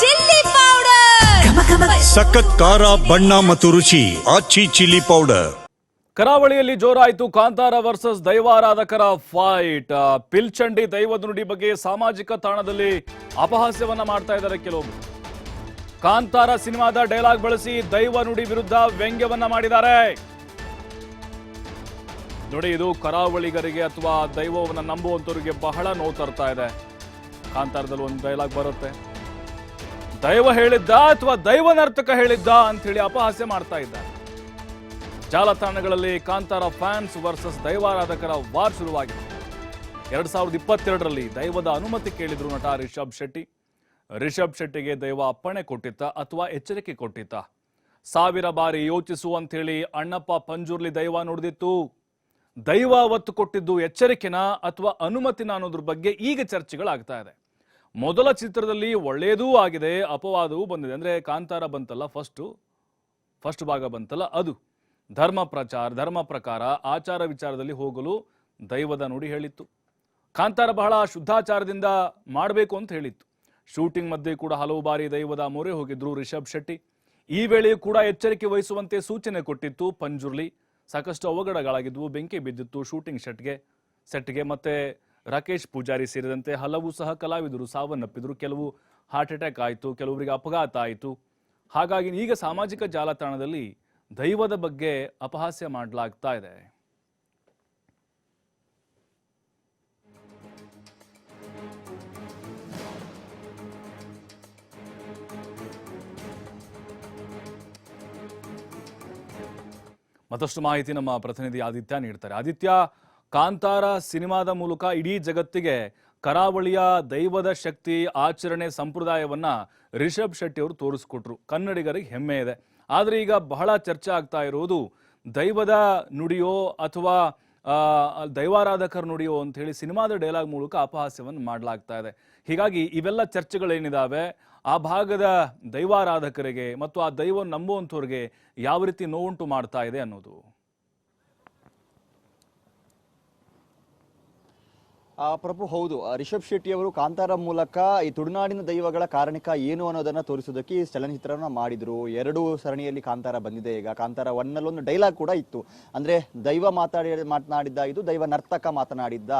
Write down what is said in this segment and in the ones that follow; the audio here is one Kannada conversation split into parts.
Chilli powder. ಸಖತ್ ಖಾರ ಬಣ್ಣ ಮತ್ತು ರುಚಿ ಆಚಿ ಚಿಲ್ಲಿ ಪೌಡರ್. ಕರಾವಳಿಯಲ್ಲಿ ಜೋರಾಯಿತು ಕಾಂತಾರ ವರ್ಸಸ್ ದೈವಾರಾಧಕರ ಫೈಟ್ ಪಿಲ್ಚಂಡಿ ದೈವದ ನುಡಿ ಬಗ್ಗೆ ಸಾಮಾಜಿಕ ತಾಣದಲ್ಲಿ ಅಪಹಾಸ್ಯವನ್ನ ಮಾಡ್ತಾ ಇದ್ದಾರೆ ಕೆಲವೊಬ್ರು. ಕಾಂತಾರ ಸಿನಿಮಾದ ಡೈಲಾಗ್ ಬಳಸಿ ದೈವ ನುಡಿ ವಿರುದ್ಧ ವ್ಯಂಗ್ಯವನ್ನ ಮಾಡಿದ್ದಾರೆ. ನೋಡಿ ಇದು ಕರಾವಳಿಗರಿಗೆ ಅಥವಾ ದೈವವನ್ನು ನಂಬುವಂತವರಿಗೆ ಬಹಳ ನೋವು ತರ್ತಾ ಇದೆ. ಕಾಂತಾರದಲ್ಲಿ ಒಂದು ಡೈಲಾಗ್ ಬರುತ್ತೆ. ದೈವ ಹೇಳಿದ್ದ ಅಥವಾ ದೈವ ನರ್ತಕ ಹೇಳಿದ್ದ ಅಂತ ಹೇಳಿ ಅಪಹಾಸ್ಯ ಮಾಡ್ತಾ ಇದ್ದಾರೆ. ಜಾಲತಾಣಗಳಲ್ಲಿ ಕಾಂತಾರ ಫ್ಯಾನ್ಸ್ ವರ್ಸಸ್ ದೈವಾರಾಧಕರ ವಾರ್ ಶುರುವಾಗಿದೆ. ಎರಡ್ ಸಾವಿರದ ಇಪ್ಪತ್ತೆರಡರಲ್ಲಿ ದೈವದ ಅನುಮತಿ ಕೇಳಿದ್ರು ನಟ ರಿಷಬ್ ಶೆಟ್ಟಿ. ರಿಷಬ್ ಶೆಟ್ಟಿಗೆ ದೈವ ಅಪ್ಪಣೆ ಕೊಟ್ಟಿತ್ತ ಅಥವಾ ಎಚ್ಚರಿಕೆ ಕೊಟ್ಟಿತ್ತ? ಸಾವಿರ ಬಾರಿ ಯೋಚಿಸು ಅಂತೇಳಿ ಅಣ್ಣಪ್ಪ ಪಂಜುರ್ಲಿ ದೈವ ನುಡಿದಿತ್ತು. ದೈವ ಒತ್ತು ಕೊಟ್ಟಿದ್ದು ಎಚ್ಚರಿಕೆನ ಅಥವಾ ಅನುಮತಿನ ಅನ್ನೋದ್ರ ಬಗ್ಗೆ ಈಗ ಚರ್ಚೆಗಳಾಗ್ತಾ ಇದೆ. ಮೊದಲ ಚಿತ್ರದಲ್ಲಿ ಒಳ್ಳೆಯದೂ ಆಗಿದೆ, ಅಪವಾದವೂ ಬಂದಿದೆ. ಅಂದ್ರೆ ಕಾಂತಾರ ಬಂತಲ್ಲ ಫಸ್ಟು ಫಸ್ಟ್ ಭಾಗ ಬಂತಲ್ಲ ಅದು. ಧರ್ಮ ಪ್ರಚಾರ, ಧರ್ಮ ಪ್ರಕಾರ ಆಚಾರ ವಿಚಾರದಲ್ಲಿ ಹೋಗಲು ದೈವದ ನುಡಿ ಹೇಳಿತ್ತು. ಕಾಂತಾರ ಬಹಳ ಶುದ್ಧಾಚಾರದಿಂದ ಮಾಡಬೇಕು ಅಂತ ಹೇಳಿತ್ತು. ಶೂಟಿಂಗ್ ಮಧ್ಯೆ ಕೂಡ ಹಲವು ಬಾರಿ ದೈವದ ಮೊರೆ ಹೋಗಿದ್ರು ರಿಷಬ್ ಶೆಟ್ಟಿ. ಈ ವೇಳೆಯೂ ಕೂಡ ಎಚ್ಚರಿಕೆ ವಹಿಸುವಂತೆ ಸೂಚನೆ ಕೊಟ್ಟಿತ್ತು ಪಂಜುರ್ಲಿ. ಸಾಕಷ್ಟು ಅವಘಡಗಳಾಗಿದ್ವು, ಬೆಂಕಿ ಬಿದ್ದಿತ್ತು ಶೂಟಿಂಗ್ ಶೆಟ್ಗೆ ಸೆಟ್ಗೆ ಮತ್ತೆ ರಾಕೇಶ್ ಪೂಜಾರಿ ಸೇರಿದಂತೆ ಹಲವು ಸಹ ಕಲಾವಿದರು ಸಾವನ್ನಪ್ಪಿದ್ರು. ಕೆಲವು ಹಾರ್ಟ್ ಅಟ್ಯಾಕ್ ಆಯಿತು, ಕೆಲವರಿಗೆ ಅಪಘಾತ ಆಯಿತು. ಹಾಗಾಗಿ ಈಗ ಸಾಮಾಜಿಕ ಜಾಲತಾಣದಲ್ಲಿ ದೈವದ ಬಗ್ಗೆ ಅಪಹಾಸ್ಯ ಮಾಡಲಾಗ್ತಾ ಇದೆ. ಮತ್ತಷ್ಟು ಮಾಹಿತಿ ನಮ್ಮ ಪ್ರತಿನಿಧಿ ಆದಿತ್ಯ ನೀಡ್ತಾರೆ. ಆದಿತ್ಯ ಕಾಂತಾರ ಸಿನಿಮಾದ ಮೂಲಕ ಇಡೀ ಜಗತ್ತಿಗೆ ಕರಾವಳಿಯ ದೈವದ ಶಕ್ತಿ ಆಚರಣೆ ಸಂಪ್ರದಾಯವನ್ನ ರಿಷಬ್ ಶೆಟ್ಟಿ ಅವರು ತೋರಿಸ್ಕೊಟ್ರು. ಕನ್ನಡಿಗರಿಗೆ ಹೆಮ್ಮೆ ಇದೆ. ಆದ್ರೆ ಈಗ ಬಹಳ ಚರ್ಚೆ ಆಗ್ತಾ ಇರುವುದು ದೈವದ ನುಡಿಯೋ ಅಥವಾ ದೈವಾರಾಧಕರ ನುಡಿಯೋ ಅಂತ ಹೇಳಿ ಸಿನಿಮಾದ ಡೈಲಾಗ್ ಮೂಲಕ ಅಪಹಾಸ್ಯವನ್ನು ಮಾಡಲಾಗ್ತಾ ಇದೆ. ಹೀಗಾಗಿ ಇವೆಲ್ಲ ಚರ್ಚೆಗಳೇನಿದಾವೆ? ಆ ಭಾಗದ ದೈವಾರಾಧಕರಿಗೆ ಮತ್ತು ಆ ದೈವ ನಂಬುವಂಥವ್ರಿಗೆ ಯಾವ ರೀತಿ ನೋವುಂಟು ಮಾಡ್ತಾ ಇದೆ ಅನ್ನೋದು. ಪ್ರಭು, ಹೌದು. ರಿಷಬ್ ಶೆಟ್ಟಿ ಅವರು ಕಾಂತಾರ ಮೂಲಕ ಈ ತುಳುನಾಡಿನ ದೈವಗಳ ಕಾರಣಿಕ ಏನು ಅನ್ನೋದನ್ನ ತೋರಿಸೋದಕ್ಕೆ ಈ ಚಲನಚಿತ್ರನ ಮಾಡಿದ್ರು. ಎರಡು ಸರಣಿಯಲ್ಲಿ ಕಾಂತಾರ ಬಂದಿದೆ. ಈಗ ಕಾಂತಾರ ಒನ್ನಲ್ಲಿ ಒಂದು ಡೈಲಾಗ್ ಕೂಡ ಇತ್ತು. ಅಂದ್ರೆ ದೈವ ಮಾತಾಡಿ, ಮಾತನಾಡಿದ್ದ ಇದು ದೈವ ನರ್ತಕ ಮಾತನಾಡಿದ್ದ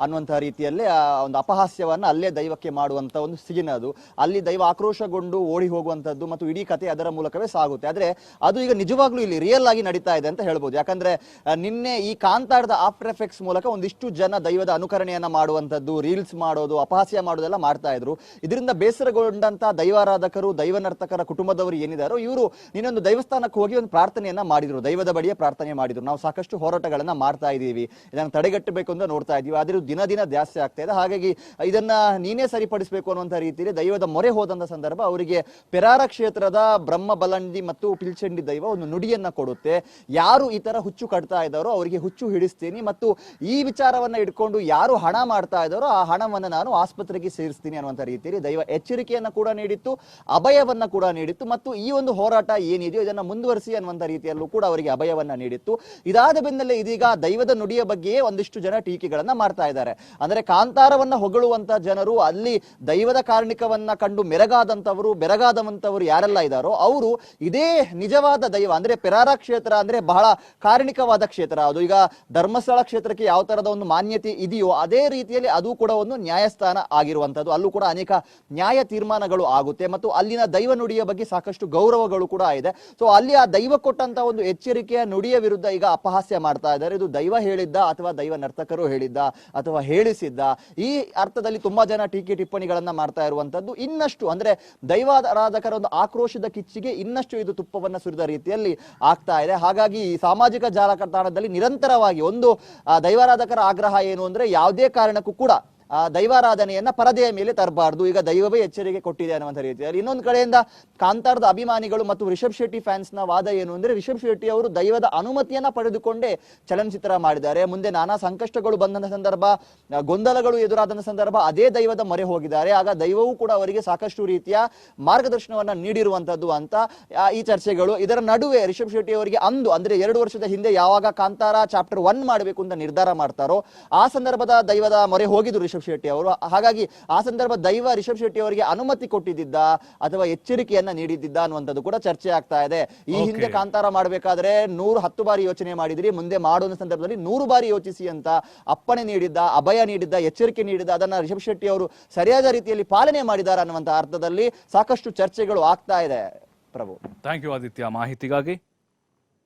ಅನ್ನುವಂತಹ ರೀತಿಯಲ್ಲಿ, ಆ, ಒಂದು ಅಪಹಾಸ್ಯವನ್ನ ಅಲ್ಲೇ ದೈವಕ್ಕೆ ಮಾಡುವಂತ ಒಂದು ಸಿಗಿನ ಅದು. ಅಲ್ಲಿ ದೈವ ಆಕ್ರೋಶಗೊಂಡು ಓಡಿ ಹೋಗುವಂತದ್ದು ಮತ್ತು ಇಡೀ ಕತೆ ಅದರ ಮೂಲಕವೇ ಸಾಗುತ್ತೆ. ಆದ್ರೆ ಅದು ಈಗ ನಿಜವಾಗ್ಲೂ ಇಲ್ಲಿ ರಿಯಲ್ ಆಗಿ ನಡೀತಾ ಇದೆ ಅಂತ ಹೇಳ್ಬೋದು. ಯಾಕಂದ್ರೆ ನಿನ್ನೆ ಈ ಕಾಂತಾರದ ಆಫ್ಟರ್ ಎಫೆಕ್ಟ್ಸ್ ಮೂಲಕ ಒಂದಿಷ್ಟು ಜನ ದೈವದ ಅನುಕರಣೆಯನ್ನ ಮಾಡುವಂತದ್ದು ರೀಲ್ಸ್ ಮಾಡೋದು, ಅಪಹಾಸ್ಯ ಮಾಡೋದೆಲ್ಲ ಮಾಡ್ತಾ ಇದ್ರು. ಇದರಿಂದ ಬೇಸರಗೊಂಡಂತ ದೈವಾರಾಧಕರು ದೈವ ನರ್ತಕರ ಕುಟುಂಬದವರು ಏನಿದಾರೋ, ಇವರು ಇನ್ನೊಂದು ದೈವಸ್ಥಾನಕ್ಕೆ ಹೋಗಿ ಒಂದು ಪ್ರಾರ್ಥನೆಯನ್ನ ಮಾಡಿದ್ರು. ದೈವದ ಬಳಿಯೇ ಪ್ರಾರ್ಥನೆ ಮಾಡಿದ್ರು. ನಾವು ಸಾಕಷ್ಟು ಹೋರಾಟಗಳನ್ನ ಮಾಡ್ತಾ ಇದ್ದೀವಿ. ಇದನ್ನು ತಡೆಗಟ್ಟಬೇಕು ಅಂತ ನೋಡ್ತಾ ಇದೀವಿ ಆದ್ರೆ ದಿನ ದಿನ ಜಾಸ್ತಿ ಆಗ್ತಾ ಇದೆ. ಹಾಗಾಗಿ ಇದನ್ನ ನೀನೇ ಸರಿಪಡಿಸಬೇಕು ಅನ್ನುವಂಥ ರೀತಿಯಲ್ಲಿ ದೈವದ ಮೊರೆ ಹೋದಂತ ಸಂದರ್ಭ ಅವರಿಗೆ ಪೆರಾರ ಕ್ಷೇತ್ರದ ಬ್ರಹ್ಮ ಬಲಂಡಿ ಮತ್ತು ಪಿಲ್ಚಂಡಿ ದೈವ ಒಂದು ನುಡಿಯನ್ನ ಕೊಡುತ್ತೆ. ಯಾರು ಈ ತರ ಹುಚ್ಚು ಕಟ್ತಾ ಇದ್ದಾರೋ ಅವರಿಗೆ ಹುಚ್ಚು ಹಿಡಿಸ್ತೀನಿ. ಮತ್ತು ಈ ವಿಚಾರವನ್ನ ಇಟ್ಕೊಂಡು ಯಾರು ಹಣ ಮಾಡ್ತಾ ಇದ್ದಾರೋ ಆ ಹಣವನ್ನು ನಾನು ಆಸ್ಪತ್ರೆಗೆ ಸೇರಿಸ್ತೀನಿ ಅನ್ನುವಂಥ ರೀತಿಯಲ್ಲಿ ದೈವ ಎಚ್ಚರಿಕೆಯನ್ನು ಕೂಡ ನೀಡಿತ್ತು, ಅಭಯವನ್ನ ಕೂಡ ನೀಡಿತ್ತು ಮತ್ತು ಈ ಒಂದು ಹೋರಾಟ ಏನಿದೆಯೋ ಇದನ್ನ ಮುಂದುವರಿಸಿ ಅನ್ನುವಂಥ ರೀತಿಯಲ್ಲೂ ಕೂಡ ಅವರಿಗೆ ಅಭಯವನ್ನ ನೀಡಿತ್ತು. ಇದಾದ ಬೆನ್ನಲ್ಲೇ ಇದೀಗ ದೈವದ ನುಡಿಯ ಬಗ್ಗೆಯೇ ಒಂದಿಷ್ಟು ಜನ ಟೀಕೆಗಳನ್ನ ಮಾಡ್ತಾ ಇದ್ದಾರೆ. ಅಂದ್ರೆ ಕಾಂತಾರವನ್ನ ಹೊಗಳುವಂತ ಜನರು, ಅಲ್ಲಿ ದೈವದ ಕಾರಣಿಕವನ್ನ ಕಂಡು ಮೆರಗಾದಂತವರು ಬೆರಗಾದಂತವರು ಯಾರೆಲ್ಲ ಇದ್ದಾರೋ ಅವರು ಇದೇ ನಿಜವಾದ ದೈವ. ಅಂದ್ರೆ ಪೆರಾರ ಕ್ಷೇತ್ರ ಅಂದ್ರೆ ಬಹಳ ಕಾರಣಿಕವಾದ ಕ್ಷೇತ್ರ. ಅದು ಈಗ ಧರ್ಮಸ್ಥಳ ಕ್ಷೇತ್ರಕ್ಕೆ ಯಾವ ತರದ ಒಂದು ಮಾನ್ಯತೆ ಇದೆಯೋ ಅದೇ ರೀತಿಯಲ್ಲಿ ಅದು ಕೂಡ ಒಂದು ನ್ಯಾಯಸ್ಥಾನ ಆಗಿರುವಂಥದ್ದು. ಅಲ್ಲೂ ಕೂಡ ಅನೇಕ ನ್ಯಾಯ ತೀರ್ಮಾನಗಳು ಆಗುತ್ತೆ ಮತ್ತು ಅಲ್ಲಿನ ದೈವ ನುಡಿಯ ಬಗ್ಗೆ ಸಾಕಷ್ಟು ಗೌರವಗಳು ಕೂಡ ಇದೆ. ಸೊ ಅಲ್ಲಿ ಆ ದೈವ ಕೊಟ್ಟಂತ ಒಂದು ಎಚ್ಚರಿಕೆಯ ನುಡಿಯ ವಿರುದ್ಧ ಈಗ ಅಪಹಾಸ್ಯ ಮಾಡ್ತಾ ಇದ್ದಾರೆ. ಇದು ದೈವ ಹೇಳಿದ್ದ ಅಥವಾ ದೈವ ನರ್ತಕರು ಹೇಳಿದ್ದ ಅಥವಾ ಹೇಳಿಸಿದ್ದ. ಈ ಅರ್ಥದಲ್ಲಿ ತುಂಬಾ ಜನ ಟೀಕೆ ಟಿಪ್ಪಣಿಗಳನ್ನ ಮಾಡ್ತಾ ಇರುವಂತದ್ದು ಇನ್ನಷ್ಟು ಅಂದ್ರೆ ದೈವಾರಾಧಕರ ಒಂದು ಆಕ್ರೋಶದ ಕಿಚ್ಚಿಗೆ ಇನ್ನಷ್ಟು ಇದು ತುಪ್ಪವನ್ನ ಸುರಿದ ರೀತಿಯಲ್ಲಿ ಆಗ್ತಾ ಇದೆ. ಹಾಗಾಗಿ ಈ ಸಾಮಾಜಿಕ ಜಾಲತಾಣದಲ್ಲಿ ನಿರಂತರವಾಗಿ ಒಂದು ದೈವಾರಾಧಕರ ಆಗ್ರಹ ಏನು ಅಂದ್ರೆ ಯಾವುದೇ ಕಾರಣಕ್ಕೂ ಕೂಡ ಆ, ದೈವಾರಾಧನೆಯನ್ನ ಪರದೆಯ ಮೇಲೆ ತರಬಾರ್ದು. ಈಗ ದೈವವೇ ಎಚ್ಚರಿಕೆ ಕೊಟ್ಟಿದೆ ಅನ್ನುವಂಥ ರೀತಿಯಲ್ಲಿ ಇನ್ನೊಂದು ಕಡೆಯಿಂದ ಕಾಂತಾರದ ಅಭಿಮಾನಿಗಳು ಮತ್ತು ರಿಷಬ್ ಶೆಟ್ಟಿ ಫ್ಯಾನ್ಸ್ನ ವಾದ ಏನು ಅಂದ್ರೆ ರಿಷಬ್ ಶೆಟ್ಟಿ ಅವರು ದೈವದ ಅನುಮತಿಯನ್ನ ಪಡೆದುಕೊಂಡೇ ಚಲನಚಿತ್ರ ಮಾಡಿದ್ದಾರೆ. ಮುಂದೆ ನಾನಾ ಸಂಕಷ್ಟಗಳು ಬಂದಂತ ಸಂದರ್ಭ ಗೊಂದಲಗಳು ಎದುರಾದಂತ ಸಂದರ್ಭ ಅದೇ ದೈವದ ಮೊರೆ ಹೋಗಿದ್ದಾರೆ. ಆಗ ದೈವವೂ ಕೂಡ ಅವರಿಗೆ ಸಾಕಷ್ಟು ರೀತಿಯ ಮಾರ್ಗದರ್ಶನವನ್ನ ನೀಡಿರುವಂತದ್ದು ಅಂತ ಈ ಚರ್ಚೆಗಳು. ಇದರ ನಡುವೆ ರಿಷಬ್ ಶೆಟ್ಟಿ ಅವರಿಗೆ ಅಂದು, ಅಂದ್ರೆ ಎರಡು ವರ್ಷದ ಹಿಂದೆ ಯಾವಾಗ ಕಾಂತಾರ ಚಾಪ್ಟರ್ ಒನ್ ಮಾಡಬೇಕು ಅಂತ ನಿರ್ಧಾರ ಮಾಡ್ತಾರೋ, ಆ ಸಂದರ್ಭದ ದೈವದ ಮೊರೆ ಹೋಗಿದ್ರು ರಿಷಬ್ ರಿಷಬ್ ಶೆಟ್ಟಿ ಅವರು. ಹಾಗಾಗಿ ಆ ಸಂದರ್ಭ ದೈವ ರಿಷಬ್ ಶೆಟ್ಟಿ ಅವರಿಗೆ ಅನುಮತಿ ಕೊಟ್ಟಿದ್ದ ಅಥವಾ ಎಚ್ಚರಿಕೆಯನ್ನ ನೀಡಿದ್ದ ಅನ್ನುವಂಥದ್ದು ಕೂಡ ಚರ್ಚೆ ಆಗ್ತಾ ಇದೆ. ಈ ಹಿಂದೆ ಕಾಂತಾರ ಮಾಡಬೇಕಾದ್ರೆ ನೂರು ಹತ್ತು ಬಾರಿ ಯೋಚನೆ ಮಾಡಿದ್ರಿ ಮುಂದೆ ಮಾಡುವ ಸಂದರ್ಭದಲ್ಲಿ ನೂರು ಬಾರಿ ಯೋಚಿಸಿ ಅಂತ ಅಪ್ಪಣೆ ನೀಡಿದ್ದ ಅಭಯ ನೀಡಿದ್ದ ಎಚ್ಚರಿಕೆ ನೀಡಿದ್ದ ಅದನ್ನ ರಿಷಬ್ ಶೆಟ್ಟಿ ಅವರು ಸರಿಯಾದ ರೀತಿಯಲ್ಲಿ ಪಾಲನೆ ಮಾಡಿದ್ದಾರೆ ಅನ್ನುವಂಥ ಅರ್ಥದಲ್ಲಿ ಸಾಕಷ್ಟು ಚರ್ಚೆಗಳು ಆಗ್ತಾ ಇದೆ. ಪ್ರಭು. ಥ್ಯಾಂಕ್ ಯು ಆದಿತ್ಯ ಮಾಹಿತಿಗಾಗಿ